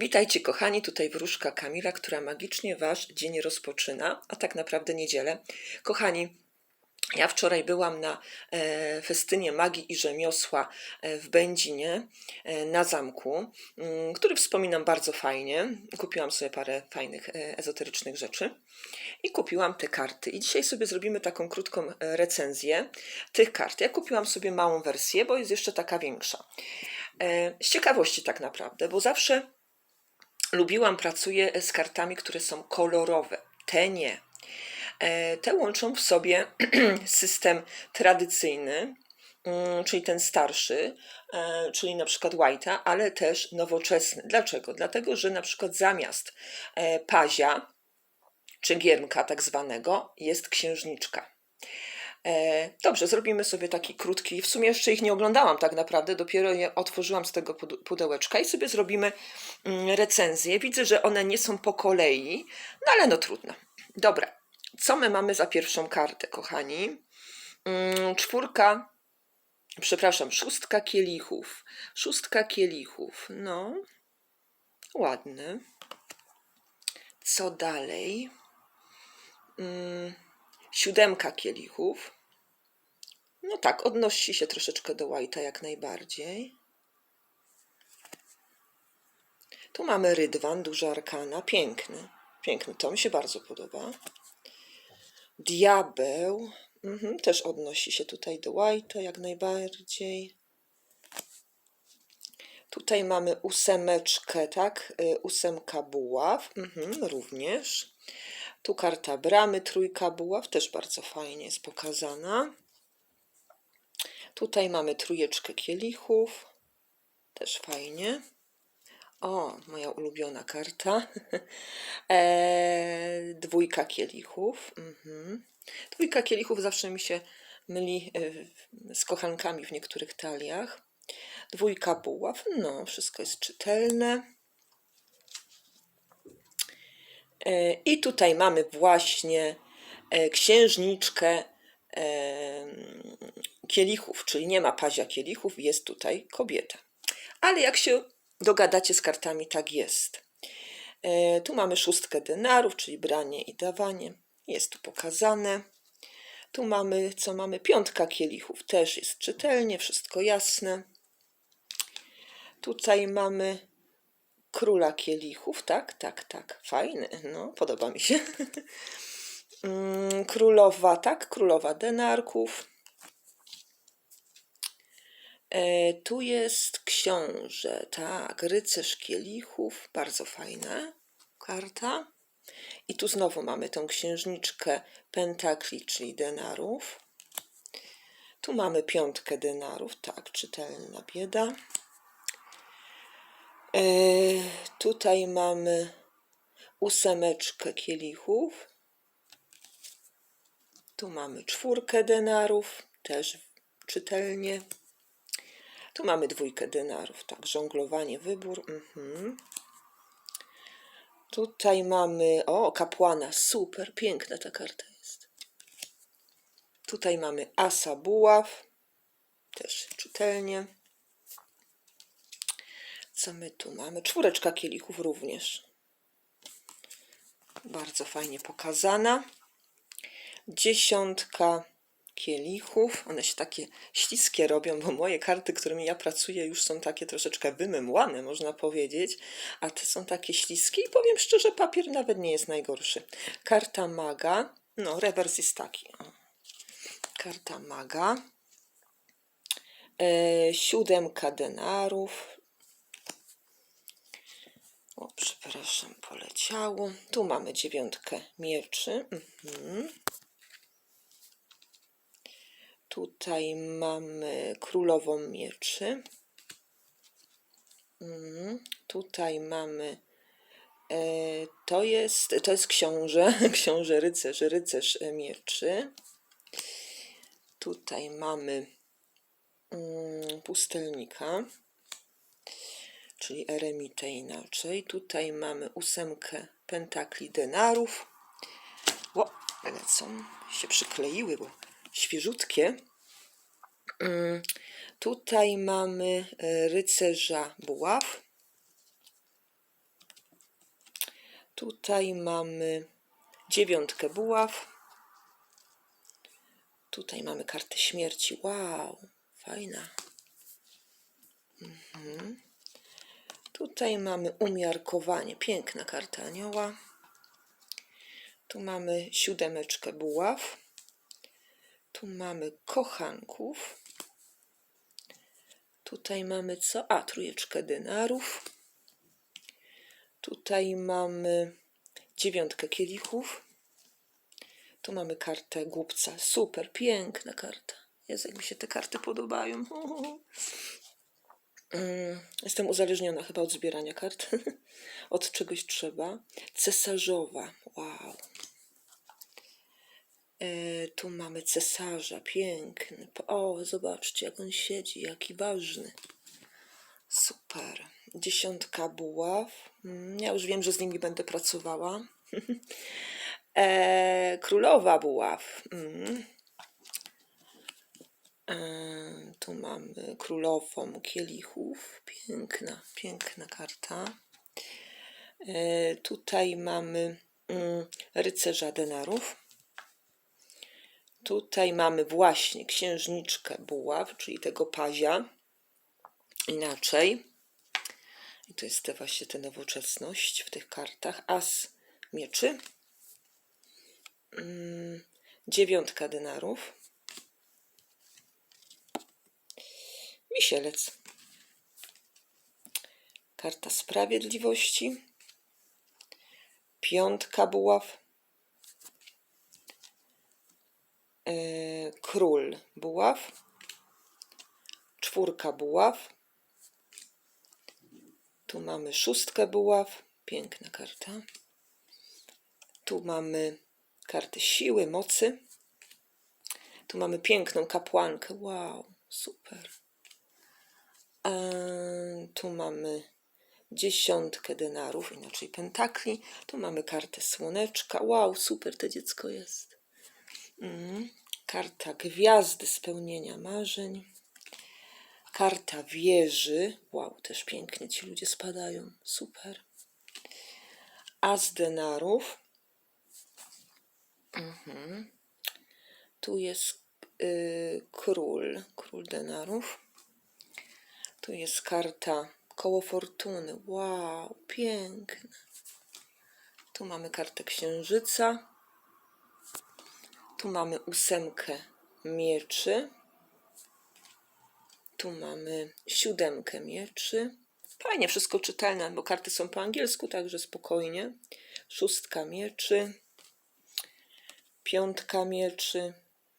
Witajcie kochani, tutaj wróżka Kamila, która magicznie Wasz dzień rozpoczyna, a tak naprawdę niedzielę. Kochani, ja wczoraj byłam na e, festynie magii i rzemiosła e, w Będzinie e, na zamku, mm, który wspominam bardzo fajnie. Kupiłam sobie parę fajnych ezoterycznych rzeczy i kupiłam te karty. I dzisiaj sobie zrobimy taką krótką recenzję tych kart. Ja kupiłam sobie małą wersję, bo jest jeszcze taka większa. Z ciekawości tak naprawdę, bo zawsze lubiłam, pracuję z kartami, które są kolorowe. Te nie. E, Te łączą w sobie system tradycyjny, mm, czyli ten starszy, e, czyli na przykład White'a, ale też nowoczesny. Dlaczego? Dlatego, że na przykład zamiast e, pazia, czy giermka tak zwanego, jest księżniczka. E, Dobrze, zrobimy sobie taki krótki. W sumie jeszcze ich nie oglądałam tak naprawdę, dopiero je otworzyłam z tego pud- pudełeczka i sobie zrobimy mm, recenzję. Widzę, że one nie są po kolei, no ale no trudno. Dobra, co my mamy za pierwszą kartę, kochani? Mm, Czwórka, przepraszam, szóstka kielichów. Szóstka kielichów, no, ładny. Co dalej? Mm, Siódemka kielichów. No tak, odnosi się troszeczkę do White'a jak najbardziej. Tu mamy rydwan, duża arkana, piękny. Piękny, to mi się bardzo podoba. Diabeł, mhm, też odnosi się tutaj do White'a jak najbardziej. Tutaj mamy ósemeczkę, tak? Y, Ósemka buław, mhm, również. Tu karta bramy, trójka buław, też bardzo fajnie jest pokazana. Tutaj mamy trójeczkę kielichów, też fajnie. O, moja ulubiona karta. e, dwójka kielichów. Mhm. Dwójka kielichów zawsze mi się myli e, z kochankami w niektórych taliach. Dwójka buław. No, wszystko jest czytelne. E, I tutaj mamy właśnie e, księżniczkę e, kielichów, czyli nie ma pazia kielichów, jest tutaj kobieta. Ale jak się dogadacie z kartami, tak jest. E, Tu mamy szóstkę denarów, czyli branie i dawanie. Jest tu pokazane. Tu mamy, co mamy? Piątka kielichów, też jest czytelnie, wszystko jasne. Tutaj mamy króla kielichów, tak, tak, tak, fajny, no, podoba mi się. Mm, Królowa, tak, królowa denarków. E, tu jest książę, tak, rycerz kielichów, bardzo fajna karta. I tu znowu mamy tą księżniczkę pentakli, czyli denarów. Tu mamy piątkę denarów, tak, czytelna bieda. E, tutaj mamy ósemeczkę kielichów. Tu mamy czwórkę denarów, też czytelnie. Tu mamy dwójkę denarów, tak, żonglowanie, wybór. Mhm. Tutaj mamy, o, kapłana, super, piękna ta karta jest. Tutaj mamy asa buław, też czytelnie. Co my tu mamy? Czwóreczka kielichów również. Bardzo fajnie pokazana. Dziesiątka kielichów. One się takie śliskie robią, bo moje karty, którymi ja pracuję, już są takie troszeczkę wymemłane, można powiedzieć, a te są takie śliskie i powiem szczerze, papier nawet nie jest najgorszy. Karta maga, no rewers jest taki. Karta maga. E, siódemka denarów. Przepraszam, poleciało. Tu mamy dziewiątkę mieczy. Mhm. Tutaj mamy królową mieczy. Mhm. Tutaj mamy. E, to jest, to jest książę, książę rycerz, rycerz mieczy. Tutaj mamy mm, pustelnika, czyli eremitę inaczej. Tutaj mamy ósemkę pentakli denarów. O, lecą, się przykleiły, bo świeżutkie. Mm, Tutaj mamy e, rycerza buław. Tutaj mamy dziewiątkę buław. Tutaj mamy kartę śmierci. Wow, fajna. Mhm. Tutaj mamy umiarkowanie. Piękna karta anioła. Tu mamy siódemeczkę buław. Tu mamy kochanków. Tutaj mamy co? A, trójeczkę denarów. Tutaj mamy dziewiątkę kielichów. Tu mamy kartę głupca. Super, piękna karta. Jezu, jak mi się te karty podobają. Mm, Jestem uzależniona chyba od zbierania kart. od czegoś trzeba. Cesarzowa. Wow. E, tu mamy cesarza. Piękny. O, zobaczcie, jak on siedzi. Jaki ważny. Super. Dziesiątka buław. Mm, Ja już wiem, że z nimi będę pracowała. e, królowa buław. Tu mamy królową kielichów. Piękna, piękna karta. E, tutaj mamy mm, rycerza denarów. Tutaj mamy właśnie księżniczkę buław, czyli tego pazia. Inaczej. I to jest te właśnie ta nowoczesność w tych kartach. As mieczy. Mm, dziewiątka denarów. Wisielec. Karta sprawiedliwości. Piątka buław. E, król buław. Czwórka buław. Tu mamy szóstkę buław. Piękna karta. Tu mamy kartę siły, mocy. Tu mamy piękną kapłankę. Wow, super. Tu mamy dziesiątkę denarów, inaczej pentakli. Tu mamy kartę słoneczka. Wow, super to dziecko jest. Mm. Karta gwiazdy spełnienia marzeń. Karta wieży. Wow, też pięknie ci ludzie spadają. Super. As denarów. Mhm. Tu jest y, król. Król denarów. Tu jest karta koło fortuny. Wow, piękne. Tu mamy kartę księżyca. Tu mamy ósemkę mieczy. Tu mamy siódemkę mieczy. Fajnie, wszystko czytelne, bo karty są po angielsku, także spokojnie. Szóstka mieczy. Piątka mieczy.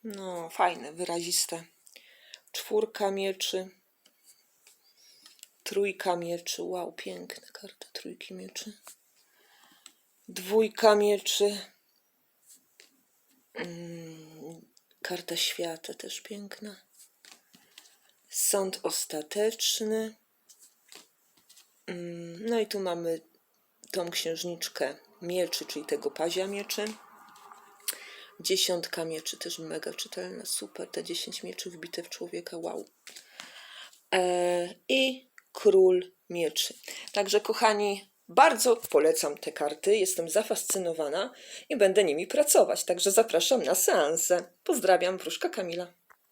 No, fajne, wyraziste. Czwórka mieczy. Trójka mieczy. Wow, piękna karta trójki mieczy. Dwójka mieczy. Mm, Karta świata też piękna. Sąd ostateczny. Mm, No i tu mamy tą księżniczkę mieczy, czyli tego pazia mieczy. Dziesiątka mieczy, też mega czytelna, super. Te dziesięć mieczy wbite w człowieka, wow. E, I król mieczy. Także, kochani, bardzo polecam te karty. Jestem zafascynowana i będę nimi pracować. Także zapraszam na seansę. Pozdrawiam, wróżka Kamila.